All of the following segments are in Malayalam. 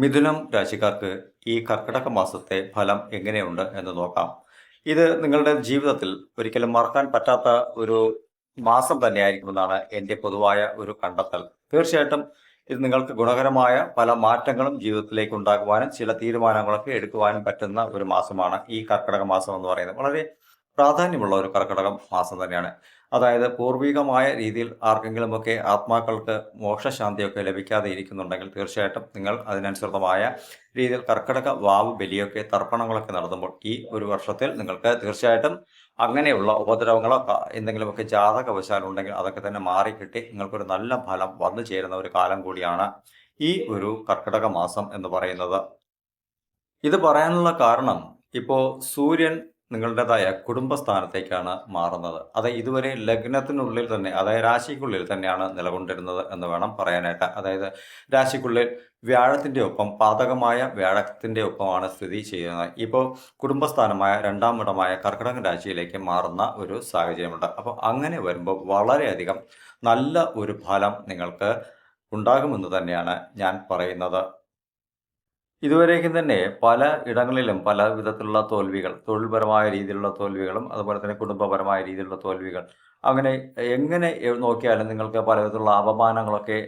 മിഥുനം രാശിക്കാർക്ക് ഈ കർക്കിടക മാസത്തെ ഫലം എങ്ങനെയുണ്ട് എന്ന് നോക്കാം. ഇത് നിങ്ങളുടെ ജീവിതത്തിൽ ഒരിക്കലും മറക്കാൻ പറ്റാത്ത ഒരു മാസം തന്നെയായിരിക്കുമെന്നാണ് എന്റെ പൊതുവായ ഒരു കണ്ടെത്തൽ. തീർച്ചയായിട്ടും ഇത് നിങ്ങൾക്ക് ഗുണകരമായ പല മാറ്റങ്ങളും ജീവിതത്തിലേക്ക് ഉണ്ടാക്കുവാനും ചില തീരുമാനങ്ങളൊക്കെ എടുക്കുവാനും പറ്റുന്ന ഒരു മാസമാണ് ഈ കർക്കിടക മാസം എന്ന് പറയുന്നത്. വളരെ പ്രാധാന്യമുള്ള ഒരു കർക്കിടക മാസം തന്നെയാണ്. അതായത് പൂർവികമായ രീതിയിൽ ആർക്കെങ്കിലുമൊക്കെ ആത്മാക്കൾക്ക് മോക്ഷശാന്തിയൊക്കെ ലഭിക്കാതെ ഇരിക്കുന്നുണ്ടെങ്കിൽ തീർച്ചയായിട്ടും നിങ്ങൾ അതിനനുസൃതമായ രീതിയിൽ കർക്കിടക വാവ് ബലിയൊക്കെ തർപ്പണങ്ങളൊക്കെ നടത്തുമ്പോൾ ഈ ഒരു വർഷത്തിൽ നിങ്ങൾക്ക് തീർച്ചയായിട്ടും അങ്ങനെയുള്ള ഉപദ്രവങ്ങളോ എന്തെങ്കിലുമൊക്കെ ജാതകവശാലുണ്ടെങ്കിൽ അതൊക്കെ തന്നെ മാറിക്കിട്ടി നിങ്ങൾക്കൊരു നല്ല ഫലം വന്നു ചേരുന്ന ഒരു കാലം കൂടിയാണ് ഈ ഒരു കർക്കിടക മാസം എന്ന് പറയുന്നത്. ഇത് പറയാനുള്ള കാരണം ഇപ്പോൾ സൂര്യൻ നിങ്ങളുടേതായ കുടുംബസ്ഥാനത്തേക്കാണ് മാറുന്നത്. അത് ഇതുവരെ ലഗ്നത്തിനുള്ളിൽ തന്നെ അതായത് രാശിക്കുള്ളിൽ തന്നെയാണ് നിലകൊണ്ടിരുന്നത് എന്ന് വേണം പറയാനായിട്ട്. അതായത് രാശിക്കുള്ളിൽ വ്യാഴത്തിന്റെ ഒപ്പം പാതകമായ വ്യാഴത്തിന്റെ ഒപ്പമാണ് സ്ഥിതി ചെയ്യുന്നത്. ഇപ്പോൾ കുടുംബസ്ഥാനമായ രണ്ടാം ഇടമായ കർക്കിടക രാശിയിലേക്ക് മാറുന്ന ഒരു സാഹചര്യമുണ്ട്. അപ്പോൾ അങ്ങനെ വരുമ്പോൾ വളരെയധികം നല്ല ഒരു ഫലം നിങ്ങൾക്ക് ഉണ്ടാകുമെന്ന് തന്നെയാണ് ഞാൻ പറയുന്നത്. ഇതുവരേക്കും തന്നെ പല ഇടങ്ങളിലും പല വിധത്തിലുള്ള തോൽവികൾ തൊഴിൽപരമായ രീതിയിലുള്ള തോൽവികളും അതുപോലെ തന്നെ കുടുംബപരമായ രീതിയിലുള്ള തോൽവികൾ. അങ്ങനെ എങ്ങനെ നോക്കിയാലും നിങ്ങൾക്ക് പല വിധത്തിലുള്ള അപമാനങ്ങളൊക്കെ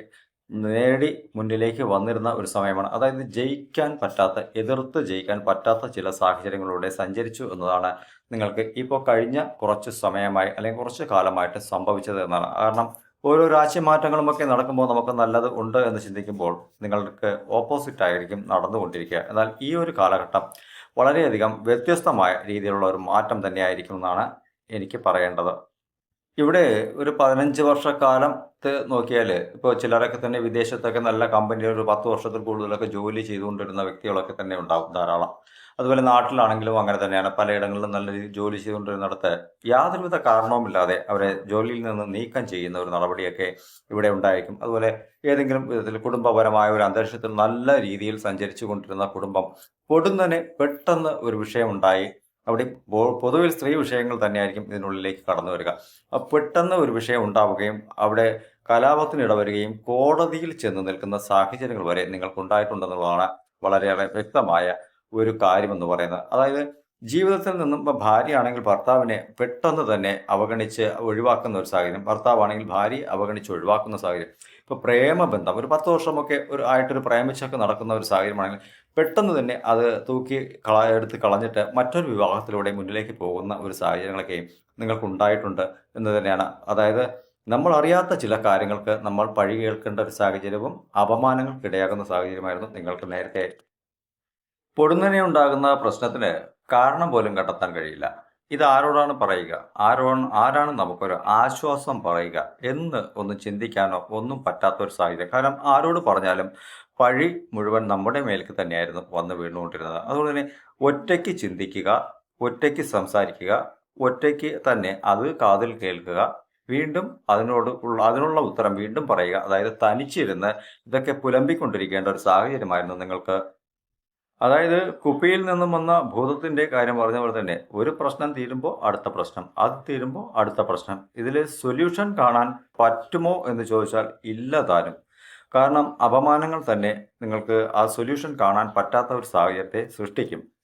നേടി മുന്നിലേക്ക് വന്നിരുന്ന ഒരു സമയമാണ്. അതായത് ജയിക്കാൻ പറ്റാത്ത എതിർത്ത് ജയിക്കാൻ പറ്റാത്ത ചില സാഹചര്യങ്ങളിലൂടെ സഞ്ചരിച്ചു എന്നതാണ് നിങ്ങൾക്ക് ഇപ്പോൾ കഴിഞ്ഞ കുറച്ച് സമയമായി അല്ലെങ്കിൽ കുറച്ച് കാലമായിട്ട് സംഭവിച്ചത് എന്നാണ്. കാരണം ഓരോ രാശിമാറ്റങ്ങളും ഒക്കെ നടക്കുമ്പോൾ നമുക്ക് നല്ലത് ഉണ്ട് എന്ന് ചിന്തിക്കുമ്പോൾ നിങ്ങൾക്ക് ഓപ്പോസിറ്റ് ആയിരിക്കും നടന്നുകൊണ്ടിരിക്കുക. എന്നാൽ ഈ ഒരു കാലഘട്ടം വളരെയധികം വ്യത്യസ്തമായ രീതിയിലുള്ള ഒരു മാറ്റം തന്നെയായിരിക്കും എന്നാണ് എനിക്ക് പറയേണ്ടത്. ഇവിടെ ഒരു പതിനഞ്ച് വർഷക്കാലത്ത് നോക്കിയാൽ ഇപ്പോൾ ചിലരൊക്കെ തന്നെ വിദേശത്തൊക്കെ നല്ല കമ്പനിയിൽ ഒരു പത്ത് വർഷത്തിൽ കൂടുതലൊക്കെ ജോലി ചെയ്തുകൊണ്ടിരുന്ന വ്യക്തികളൊക്കെ തന്നെ ഉണ്ടാവും ധാരാളം. അതുപോലെ നാട്ടിലാണെങ്കിലും അങ്ങനെ തന്നെയാണ്. പലയിടങ്ങളിലും നല്ല രീതിയിൽ ജോലി ചെയ്തുകൊണ്ടിരുന്നിടത്ത് യാതൊരുവിധ കാരണവുമില്ലാതെ അവരെ ജോലിയിൽ നിന്ന് നീക്കം ചെയ്യുന്ന ഒരു നടപടിയൊക്കെ ഇവിടെ ഉണ്ടായിരിക്കും. അതുപോലെ ഏതെങ്കിലും വിധത്തിൽ കുടുംബപരമായ ഒരു അന്തരീക്ഷത്തിൽ നല്ല രീതിയിൽ സഞ്ചരിച്ചു കൊണ്ടിരുന്ന കുടുംബം പൊടുന്നനെ പെട്ടെന്ന് ഒരു വിഷയമുണ്ടായി. അവിടെ പൊതുവിൽ സ്ത്രീ വിഷയങ്ങൾ തന്നെയായിരിക്കും ഇതിനുള്ളിലേക്ക് കടന്നു വരിക. പെട്ടെന്ന് ഒരു വിഷയം ഉണ്ടാവുകയും അവിടെ കലാപത്തിന് ഇടവരുകയും കോടതിയിൽ ചെന്ന് നിൽക്കുന്ന സാഹചര്യങ്ങൾ വരെ നിങ്ങൾക്കുണ്ടായിട്ടുണ്ടെന്നുള്ളതാണ് വളരെയേറെ വ്യക്തമായ ഒരു കാര്യമെന്ന് പറയുന്നത്. അതായത് ജീവിതത്തിൽ നിന്നും ഇപ്പം ഭാര്യയാണെങ്കിൽ ഭർത്താവിനെ പെട്ടെന്ന് തന്നെ അവഗണിച്ച് ഒഴിവാക്കുന്ന ഒരു സാഹചര്യം. ഭർത്താവാണെങ്കിൽ ഭാര്യ അവഗണിച്ച് ഒഴിവാക്കുന്ന സാഹചര്യം. ഇപ്പോൾ പ്രേമബന്ധം ഒരു പത്ത് വർഷമൊക്കെ ഒരു ആയിട്ടൊരു പ്രേമിച്ചൊക്കെ നടക്കുന്ന ഒരു സാഹചര്യമാണെങ്കിൽ പെട്ടെന്ന് തന്നെ അത് തൂക്കി കള എടുത്ത് കളഞ്ഞിട്ട് മറ്റൊരു വിവാഹത്തിലൂടെ മുന്നിലേക്ക് പോകുന്ന ഒരു സാഹചര്യങ്ങളൊക്കെ നിങ്ങൾക്ക് ഉണ്ടായിട്ടുണ്ട് എന്ന് തന്നെയാണ്. അതായത് നമ്മൾ അറിയാത്ത ചില കാര്യങ്ങൾക്ക് നമ്മൾ പഴി കേൾക്കേണ്ട ഒരു സാഹചര്യവും അപമാനങ്ങൾക്കിടയാകുന്ന സാഹചര്യമായിരുന്നു നിങ്ങൾക്ക് നേരത്തെ പൊടുന്നനെ ഉണ്ടാകുന്ന പ്രശ്നത്തിന് കാരണം പോലും കണ്ടെത്താൻ കഴിയില്ല. ഇത് ആരോടാണ് പറയുക? ആരോ ആരാണ് നമുക്കൊരു ആശ്വാസം പറയുക? എന്ന് ഒന്ന് ചിന്തിക്കാനോ ഒന്നും പറ്റാത്തൊരു സാഹചര്യം. കാരണം ആരോട് പറഞ്ഞാലും പഴി മുഴുവൻ നമ്മുടെ മേലേക്ക് തന്നെയായിരുന്നു വന്ന് വീണുകൊണ്ടിരുന്നത്. അതുകൊണ്ട് തന്നെ ഒറ്റയ്ക്ക് ചിന്തിക്കുക ഒറ്റയ്ക്ക് സംസാരിക്കുക ഒറ്റയ്ക്ക് തന്നെ അത് കാതിൽ കേൾക്കുക വീണ്ടും അതിനോട് ഉള്ള അതിനുള്ള ഉത്തരം വീണ്ടും പറയുക. അതായത് തനിച്ചിരുന്ന് ഇതൊക്കെ പുലമ്പിക്കൊണ്ടിരിക്കേണ്ട ഒരു സാഹചര്യമായിരുന്നു നിങ്ങൾക്ക് അതായത് കുപ്പിയിൽ നിന്നും വന്ന ഭൂതത്തിന്റെ കാര്യം പറഞ്ഞ പോലെ തന്നെ ഒരു പ്രശ്നം തീരുമ്പോൾ അടുത്ത പ്രശ്നം അത് തീരുമ്പോൾ അടുത്ത പ്രശ്നം. ഇതിൽ സൊല്യൂഷൻ കാണാൻ പറ്റുമോ എന്ന് ചോദിച്ചാൽ ഇല്ല താനും. കാരണം അപമാനങ്ങൾ തന്നെ നിങ്ങൾക്ക് ആ സൊല്യൂഷൻ കാണാൻ പറ്റാത്ത ഒരു സാഹചര്യത്തെ സൃഷ്ടിക്കും.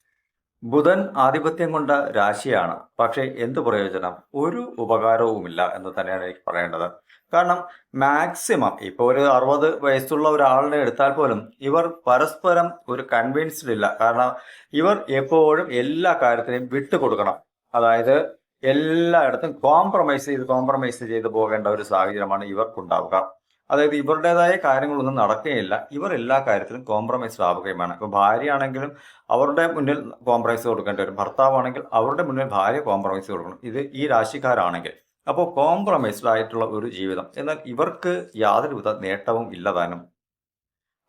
ബുധൻ ആധിപത്യം കൊണ്ട രാശിയാണ്. പക്ഷേ എന്ത് പ്രയോജനം? ഒരു ഉപകാരവുമില്ല എന്ന് തന്നെയാണ് എനിക്ക് പറയേണ്ടത്. കാരണം മാക്സിമം ഇപ്പോൾ ഒരു അറുപത് വയസ്സുള്ള ഒരാളിനെ എടുത്താൽ പോലും ഇവർ പരസ്പരം ഒരു കൺവിൻസ്ഡ് ഇല്ല. കാരണം ഇവർ എപ്പോഴും എല്ലാ കാര്യത്തിനെയും വിട്ടുകൊടുക്കണം അതായത് എല്ലായിടത്തും കോംപ്രമൈസ് ചെയ്ത് കോംപ്രമൈസ് ചെയ്ത് പോകേണ്ട ഒരു സാഹചര്യമാണ് ഇവർക്കുണ്ടാവുക. അതായത് ഇവരുടേതായ കാര്യങ്ങളൊന്നും നടക്കുകയില്ല. ഇവർ എല്ലാ കാര്യത്തിലും കോംപ്രമൈസ് ആവുകയുമാണ്. ഇപ്പോൾ ഭാര്യയാണെങ്കിലും അവരുടെ മുന്നിൽ കോംപ്രമൈസ് കൊടുക്കേണ്ടി വരും ഭർത്താവാണെങ്കിൽ അവരുടെ മുന്നിൽ ഭാര്യ കോംപ്രമൈസ് കൊടുക്കണം. ഇത് ഈ രാശിക്കാരാണെങ്കിൽ. അപ്പോൾ കോംപ്രമൈസ്ഡ് ആയിട്ടുള്ള ഒരു ജീവിതം. എന്നാൽ ഇവർക്ക് യാതൊരുവിധ നേട്ടവും ഇല്ലതാനും.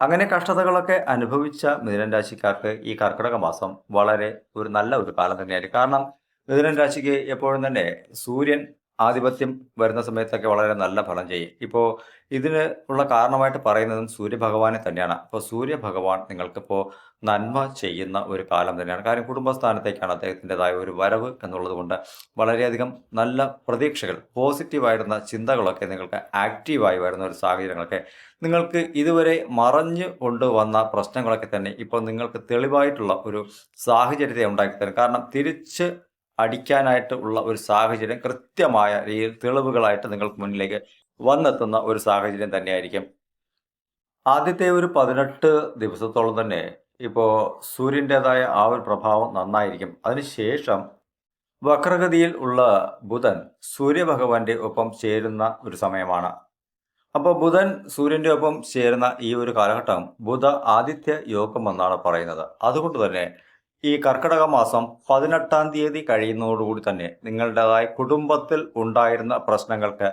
അങ്ങനെ കഷ്ടതകളൊക്കെ അനുഭവിച്ച മിഥുനൻ രാശിക്കാർക്ക് ഈ കർക്കിടക മാസം വളരെ ഒരു നല്ല ഒരു കാലം തന്നെയായിരിക്കും. കാരണം മിഥുനൻ രാശിക്ക് എപ്പോഴും തന്നെ സൂര്യൻ ആധിപത്യം വരുന്ന സമയത്തൊക്കെ വളരെ നല്ല ഫലം ചെയ്യും. ഇപ്പോൾ ഇതിന് ഉള്ള കാരണമായിട്ട് പറയുന്നതും സൂര്യഭഗവാനെ തന്നെയാണ്. അപ്പോൾ സൂര്യഭഗവാൻ നിങ്ങൾക്കിപ്പോൾ നന്മ ചെയ്യുന്ന ഒരു കാലം തന്നെയാണ്. കാര്യം കുടുംബസ്ഥാനത്തേക്കാണ് അദ്ദേഹത്തിന്റെതായ ഒരു വരവ് എന്നുള്ളത് കൊണ്ട് വളരെയധികം നല്ല പ്രതീക്ഷകൾ പോസിറ്റീവായിരുന്ന ചിന്തകളൊക്കെ നിങ്ങൾക്ക് ആക്റ്റീവായി വരുന്ന ഒരു സാഹചര്യങ്ങളൊക്കെ നിങ്ങൾക്ക് ഇതുവരെ മറഞ്ഞു കൊണ്ടുവന്ന പ്രശ്നങ്ങളൊക്കെ തന്നെ ഇപ്പോൾ നിങ്ങൾക്ക് തെളിവായിട്ടുള്ള ഒരു സാഹചര്യത്തെ ഉണ്ടാക്കി തരും കാരണം തിരിച്ച് അടിക്കാനായിട്ട് ഉള്ള ഒരു സാഹചര്യം കൃത്യമായ രീതിയിൽ തെളിവുകളായിട്ട് നിങ്ങൾക്ക് മുന്നിലേക്ക് വന്നെത്തുന്ന ഒരു സാഹചര്യം തന്നെയായിരിക്കും. ആദ്യത്തെ ഒരു പതിനെട്ട് ദിവസത്തോളം തന്നെ ഇപ്പോൾ സൂര്യന്റെതായ ആ ഒരു പ്രഭാവം നന്നായിരിക്കും. അതിനുശേഷം വക്രഗതിയിൽ ഉള്ള ബുധൻ സൂര്യഭഗവാന്റെ ഒപ്പം ചേരുന്ന ഒരു സമയമാണ്. അപ്പോൾ ബുധൻ സൂര്യന്റെ ഒപ്പം ചേരുന്ന ഈ ഒരു കാലഘട്ടം ബുധ ആദിത്യ യോഗം എന്നാണ് പറയുന്നത്. അതുകൊണ്ട് തന്നെ ഈ കർക്കിടക മാസം പതിനെട്ടാം തീയതി കഴിയുന്നതോടുകൂടി തന്നെ നിങ്ങളുടേതായ കുടുംബത്തിൽ ഉണ്ടായിരുന്ന പ്രശ്നങ്ങൾക്ക്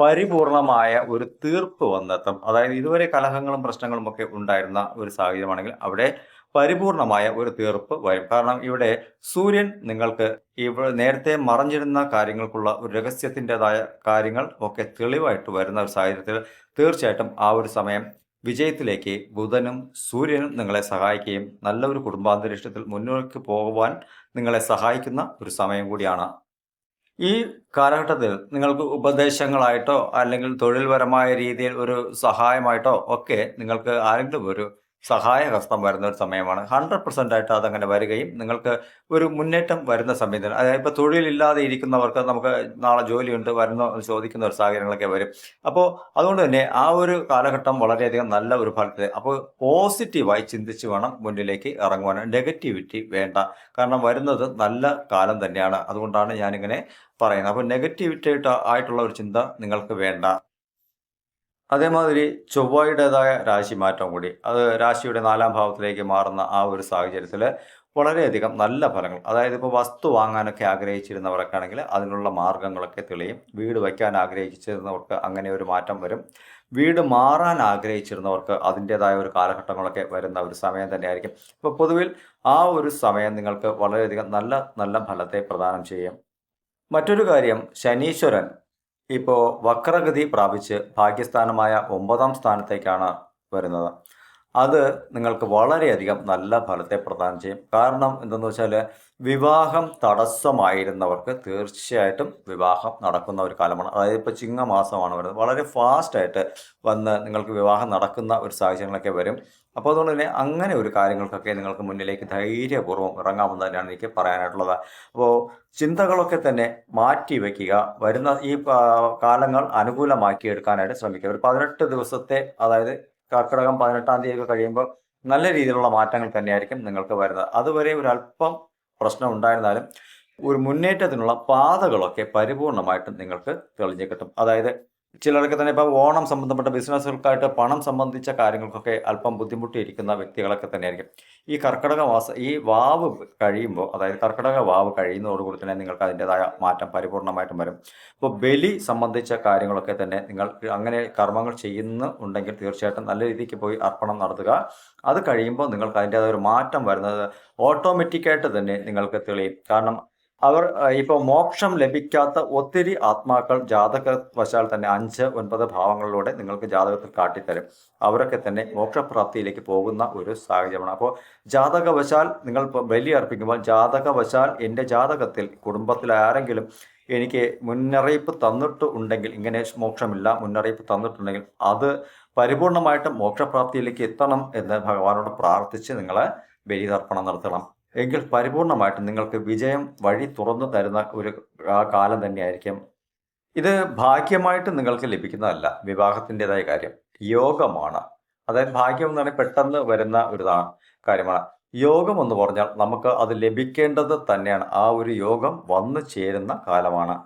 പരിപൂർണമായ ഒരു തീർപ്പ് വന്നെത്തും. അതായത് ഇതുവരെ കലഹങ്ങളും പ്രശ്നങ്ങളും ഒക്കെ ഉണ്ടായിരുന്ന ഒരു സാഹചര്യമാണെങ്കിൽ അവിടെ പരിപൂർണമായ ഒരു തീർപ്പ് വരും. കാരണം ഇവിടെ സൂര്യൻ നിങ്ങൾക്ക് ഇവ നേരത്തെ മറഞ്ഞിരുന്ന കാര്യങ്ങൾക്കുള്ള ഒരു രഹസ്യത്തിന്റെതായ കാര്യങ്ങൾ ഒക്കെ തെളിവായിട്ട് വരുന്ന ഒരു സാഹചര്യത്തിൽ തീർച്ചയായിട്ടും ആ ഒരു സമയം വിജയത്തിലേക്ക് ബുധനും സൂര്യനും നിങ്ങളെ സഹായിക്കുകയും നല്ല ഒരു കുടുംബാന്തരീക്ഷത്തിൽ മുന്നോട്ട് പോകുവാൻ നിങ്ങളെ സഹായിക്കുന്ന ഒരു സമയം കൂടിയാണ്. ഈ കാലഘട്ടത്തിൽ നിങ്ങൾക്ക് ഉപദേശങ്ങളായിട്ടോ അല്ലെങ്കിൽ തൊഴിൽപരമായ രീതിയിൽ ഒരു സഹായമായിട്ടോ ഒക്കെ നിങ്ങൾക്ക് ആരെങ്കിലും ഒരു സഹായഹസ്തം വരുന്ന ഒരു സമയമാണ്. ഹൺഡ്രഡ് പെർസെന്റ് ആയിട്ട് അതങ്ങനെ വരികയും നിങ്ങൾക്ക് ഒരു മുന്നേറ്റം വരുന്ന സമയത്ത് അതായത് ഇപ്പോൾ തൊഴിലില്ലാതെ ഇരിക്കുന്നവർക്ക് നമുക്ക് നാളെ ജോലിയുണ്ട് വരുന്ന ചോദിക്കുന്ന ഒരു സാഹചര്യങ്ങളൊക്കെ വരും. അപ്പോൾ അതുകൊണ്ട് തന്നെ ആ ഒരു കാലഘട്ടം വളരെയധികം നല്ല ഒരു ഫലത്തിൽ അപ്പോൾ പോസിറ്റീവായി ചിന്തിച്ച് വേണം മുന്നിലേക്ക് ഇറങ്ങുവാൻ നെഗറ്റിവിറ്റി വേണ്ട. കാരണം വരുന്നത് നല്ല കാലം തന്നെയാണ്. അതുകൊണ്ടാണ് ഞാനിങ്ങനെ പറയുന്നത്. അപ്പോൾ നെഗറ്റിവിറ്റി ആയിട്ടുള്ള ഒരു ചിന്ത നിങ്ങൾക്ക് വേണ്ട. അതേമാതിരി ചൊവ്വയുടേതായ രാശി മാറ്റം കൂടി. അത് രാശിയുടെ നാലാം ഭാവത്തിലേക്ക് മാറുന്ന ആ ഒരു സാഹചര്യത്തിൽ വളരെയധികം നല്ല ഫലങ്ങൾ അതായത് ഇപ്പോൾ വസ്തു വാങ്ങാനൊക്കെ ആഗ്രഹിച്ചിരുന്നവർക്കാണെങ്കിൽ ആണെങ്കിൽ അതിനുള്ള മാർഗങ്ങളൊക്കെ തെളിയും. വീട് വയ്ക്കാൻ ആഗ്രഹിച്ചിരുന്നവർക്ക് അങ്ങനെ ഒരു മാറ്റം വരും. വീട് മാറാൻ ആഗ്രഹിച്ചിരുന്നവർക്ക് അതിന്റെതായ ഒരു കാലഘട്ടങ്ങളൊക്കെ വരുന്ന ഒരു സമയം തന്നെയായിരിക്കും. ഇപ്പോൾ പൊതുവിൽ ആ ഒരു സമയം നിങ്ങൾക്ക് വളരെയധികം നല്ല നല്ല ഫലത്തെ പ്രദാനം ചെയ്യും. മറ്റൊരു കാര്യം ശനീശ്വരൻ ഇപ്പോൾ വക്രഗതി പ്രാപിച്ച് ഭാഗ്യസ്ഥാനമായ ഒമ്പതാം സ്ഥാനത്തേക്കാണ് വരുന്നത്. അത് നിങ്ങൾക്ക് വളരെയധികം നല്ല ഫലത്തെ പ്രദാനം ചെയ്യും. കാരണം എന്തെന്ന് വെച്ചാൽ വിവാഹം തടസ്സമായിരുന്നവർക്ക് തീർച്ചയായിട്ടും വിവാഹം നടക്കുന്ന ഒരു കാലമാണ്. അതായത് ഇപ്പോൾ ചിങ്ങമാസമാണ് വരുന്നത്. വളരെ ഫാസ്റ്റായിട്ട് വന്ന് നിങ്ങൾക്ക് വിവാഹം നടക്കുന്ന ഒരു സാഹചര്യങ്ങളൊക്കെ വരും. അപ്പോൾ അതുകൊണ്ട് തന്നെ അങ്ങനെ ഒരു കാര്യങ്ങൾക്കൊക്കെ നിങ്ങൾക്ക് മുന്നിലേക്ക് ധൈര്യപൂർവം ഇറങ്ങാമെന്ന് തന്നെയാണ് എനിക്ക് പറയാനായിട്ടുള്ളത്. അപ്പോൾ ചിന്തകളൊക്കെ തന്നെ മാറ്റി വയ്ക്കുക വരുന്ന ഈ കാലങ്ങൾ അനുകൂലമാക്കി എടുക്കാനായിട്ട് ശ്രമിക്കുക. ഒരു പതിനെട്ട് ദിവസത്തെ അതായത് കർക്കിടകം പതിനെട്ടാം തീയതി ഒക്കെ കഴിയുമ്പോൾ നല്ല രീതിയിലുള്ള മാറ്റങ്ങൾ തന്നെയായിരിക്കും നിങ്ങൾക്ക് വരുന്നത്. അതുവരെ ഒരു അല്പം പ്രശ്നം ഉണ്ടായിരുന്നാലും ഒരു മുന്നേറ്റത്തിനുള്ള പാതകളൊക്കെ പരിപൂർണമായിട്ടും നിങ്ങൾക്ക് തെളിഞ്ഞു കിട്ടും. അതായത് ചിലർക്ക് തന്നെ ഇപ്പോൾ ഓണം സംബന്ധപ്പെട്ട ബിസിനസ്സുകൾക്കായിട്ട് പണം സംബന്ധിച്ച കാര്യങ്ങൾക്കൊക്കെ അല്പം ബുദ്ധിമുട്ടിയിരിക്കുന്ന വ്യക്തികളൊക്കെ തന്നെയായിരിക്കും. ഈ കർക്കിടക വാസ ഈ വാവ് കഴിയുമ്പോൾ അതായത് കർക്കിടക വാവ് കഴിയുന്നതോടുകൂടി തന്നെ നിങ്ങൾക്ക് അതിന്റെതായ മാറ്റം പരിപൂർണമായിട്ടും വരും. ഇപ്പോൾ ബലി സംബന്ധിച്ച കാര്യങ്ങളൊക്കെ തന്നെ നിങ്ങൾ അങ്ങനെ കർമ്മങ്ങൾ ചെയ്യുന്നുണ്ടെങ്കിൽ തീർച്ചയായിട്ടും നല്ല രീതിക്ക് പോയി അർപ്പണം നടത്തുക. അത് കഴിയുമ്പോൾ നിങ്ങൾക്ക് അതിന്റെതായ ഒരു മാറ്റം വരുന്നത് ഓട്ടോമാറ്റിക്കായിട്ട് തന്നെ നിങ്ങൾക്ക് തെളിയും. കാരണം അവർ ഇപ്പോൾ മോക്ഷം ലഭിക്കാത്ത ഒത്തിരി ആത്മാക്കൾ ജാതക വശാൽ തന്നെ അഞ്ച് ഒൻപത് ഭാവങ്ങളിലൂടെ നിങ്ങൾക്ക് ജാതകത്തിൽ കാട്ടിത്തരും. അവരൊക്കെ തന്നെ മോക്ഷപ്രാപ്തിയിലേക്ക് പോകുന്ന ഒരു സാഹചര്യമാണ്. അപ്പോൾ ജാതകവശാൽ നിങ്ങൾ ബലി അർപ്പിക്കുമ്പോൾ ജാതകവശാൽ എന്റെ ജാതകത്തിൽ കുടുംബത്തിൽ ആരെങ്കിലും എനിക്ക് മുന്നറിയിപ്പ് തന്നിട്ട് ഉണ്ടെങ്കിൽ ഇങ്ങനെ മോക്ഷമില്ല മുന്നറിയിപ്പ് തന്നിട്ടുണ്ടെങ്കിൽ അത് പരിപൂർണമായിട്ടും മോക്ഷപ്രാപ്തിയിലേക്ക് എത്തണം എന്ന് ഭഗവാനോട് പ്രാർത്ഥിച്ച് നിങ്ങൾ ബലിതർപ്പണം നടത്തണം. എങ്കിൽ പരിപൂർണമായിട്ടും നിങ്ങൾക്ക് വിജയം വഴി തുറന്നു തരുന്ന ഒരു ആ കാലം തന്നെയായിരിക്കും. ഇത് ഭാഗ്യമായിട്ട് നിങ്ങൾക്ക് ലഭിക്കുന്നതല്ല വിവാഹത്തിന്റെതായ കാര്യം. യോഗമാണ്. അതായത് ഭാഗ്യം എന്ന് പറഞ്ഞാൽ പെട്ടെന്ന് വരുന്ന ഒരു കാര്യമാണ്. യോഗം എന്ന് പറഞ്ഞാൽ നമുക്ക് അത് ലഭിക്കേണ്ടത് തന്നെയാണ്. ആ ഒരു യോഗം വന്നു ചേരുന്ന കാലമാണ്.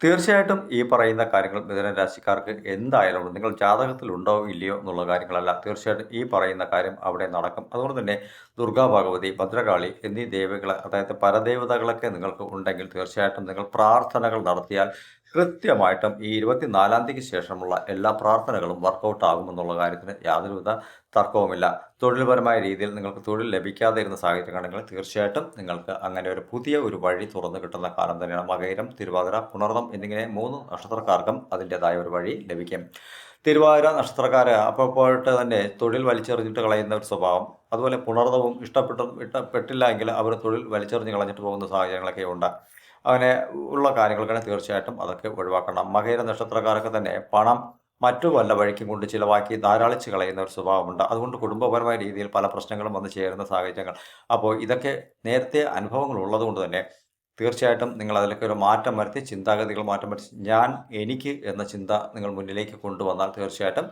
തീർച്ചയായിട്ടും ഈ പറയുന്ന കാര്യങ്ങൾ മിഥുന രാശിക്കാർക്ക് എന്തായാലും നിങ്ങൾ ജാതകത്തിലുണ്ടോ ഇല്ലയോ എന്നുള്ള കാര്യങ്ങളല്ല. തീർച്ചയായിട്ടും ഈ പറയുന്ന കാര്യം അവിടെ നടക്കും. അതുകൊണ്ട് തന്നെ ദുർഗാ ഭഗവതി ഭദ്രകാളി എന്നീ ദേവികളെ അതായത് പരദേവതകളൊക്കെ നിങ്ങൾക്ക് ഉണ്ടെങ്കിൽ തീർച്ചയായിട്ടും നിങ്ങൾ പ്രാർത്ഥനകൾ നടത്തിയാൽ കൃത്യമായിട്ടും ഈ ഇരുപത്തിനാലാം തീയതിക്ക് ശേഷമുള്ള എല്ലാ പ്രാർത്ഥനകളും വർക്കൗട്ട് ആകുമെന്നുള്ള കാര്യത്തിന് യാതൊരുവിധ തർക്കവുമില്ല. തൊഴിൽപരമായ രീതിയിൽ നിങ്ങൾക്ക് തൊഴിൽ ലഭിക്കാതെ ഇരുന്ന സാഹചര്യമാണെങ്കിൽ തീർച്ചയായിട്ടും നിങ്ങൾക്ക് അങ്ങനെ ഒരു പുതിയ ഒരു വഴി തുറന്നു കിട്ടുന്ന കാലം തന്നെയാണ്. മകയിരം തിരുവാതിര പുണർന്നം എന്നിങ്ങനെ മൂന്ന് നക്ഷത്രക്കാർക്കും അതിന്റെതായ ഒരു വഴി ലഭിക്കും. തിരുവാതിര നക്ഷത്രക്കാര് അപ്പോഴത്തെ തന്നെ തൊഴിൽ വലിച്ചെറിഞ്ഞിട്ട് കളയുന്ന ഒരു സ്വഭാവം. അതുപോലെ പുണർന്നവും ഇഷ്ടപ്പെട്ട ഇഷ്ടപ്പെട്ടില്ല എങ്കിൽ അവർ തൊഴിൽ വലിച്ചെറിഞ്ഞ് കളഞ്ഞിട്ട് പോകുന്ന സാഹചര്യങ്ങളൊക്കെ ഉണ്ട് അങ്ങനെ ഉള്ള കാര്യങ്ങൾക്കാണ് തീർച്ചയായിട്ടും അതൊക്കെ ഒഴിവാക്കണം. മകര നക്ഷത്രക്കാരൊക്കെ തന്നെ പണം മറ്റു വല്ല വഴിക്കും കൊണ്ട് ചിലവാക്കി ധാരാളിച്ച് കളയുന്ന ഒരു സ്വഭാവമുണ്ട്. അതുകൊണ്ട് കുടുംബപരമായ രീതിയിൽ പല പ്രശ്നങ്ങളും വന്നു ചേരുന്ന സാഹചര്യങ്ങൾ. അപ്പോൾ ഇതൊക്കെ നേരത്തെ അനുഭവങ്ങൾ ഉള്ളതുകൊണ്ട് തന്നെ തീർച്ചയായിട്ടും നിങ്ങൾ അതിലൊക്കെ ഒരു മാറ്റം വരുത്തി ചിന്താഗതികൾ മാറ്റം വരുത്തി. ഞാൻ എനിക്ക് എന്ന ചിന്ത നിങ്ങൾ മുന്നിലേക്ക് കൊണ്ടുവന്നാൽ തീർച്ചയായിട്ടും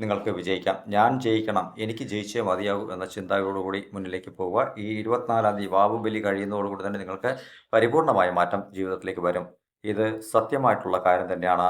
നിങ്ങൾക്ക് വിജയിക്കാം. ഞാൻ ജയിക്കണം. എനിക്ക് ജയിച്ചേ മതിയാകൂ എന്ന ചിന്തയോടുകൂടി മുന്നിലേക്ക് പോവുക. ഈ ഇരുപത്തിനാലാം തീയതി വാവുബലി കഴിയുന്നതോടുകൂടി തന്നെ നിങ്ങൾക്ക് പരിപൂർണമായ മാറ്റം ജീവിതത്തിലേക്ക് വരും. ഇത് സത്യമായിട്ടുള്ള കാര്യം തന്നെയാണ്.